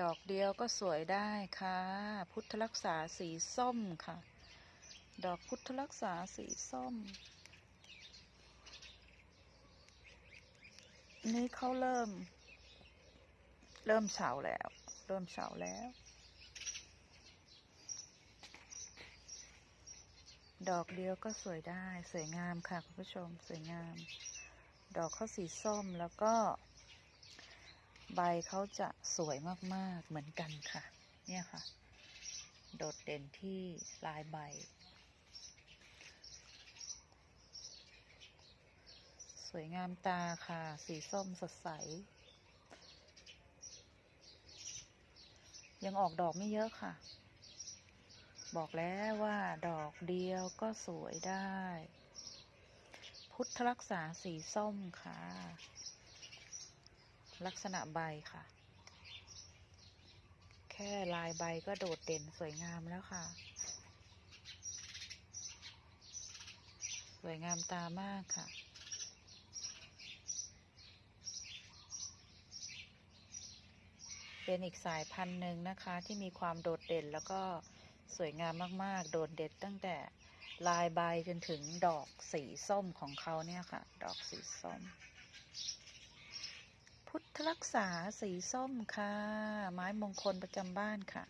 ดอกเดียวก็สวยได้ค่ะ พุทธรักษาสีส้มค่ะ ดอกพุทธรักษาสีส้ม นี่เขาเริ่ม เริ่มเฉาแล้ว เริ่มเฉาแล้ว ดอกเดียวก็สวยได้ สวยงามค่ะคุณผู้ชม สวยงาม ดอกเขาสีส้มแล้วก็ ใบเขาจะสวยมากๆเหมือนกันค่ะ เนี่ยค่ะ โดดเด่นที่ลายใบ สวยงามตาค่ะ สีส้มสดใส ยังออกดอกไม่เยอะค่ะ บอกแล้วว่าดอกเดียวก็สวยได้ พุทธรักษาสีส้มค่ะ ลักษณะใบค่ะ แค่ลายใบก็โดดเด่นสวยงามแล้วค่ะ สวยงามตามากค่ะเป็นอีกสายพันธุ์หนึ่งนะคะที่มีความโดดเด่นแล้วก็สวยงามมาก ๆ โดดเด่นตั้งแต่ลายใบจนถึงดอกสีส้มของเขาเนี่ยค่ะ ดอกสีส้ม รักษาสีส้มค่ะ ไม้มงคลประจำบ้านค่ะ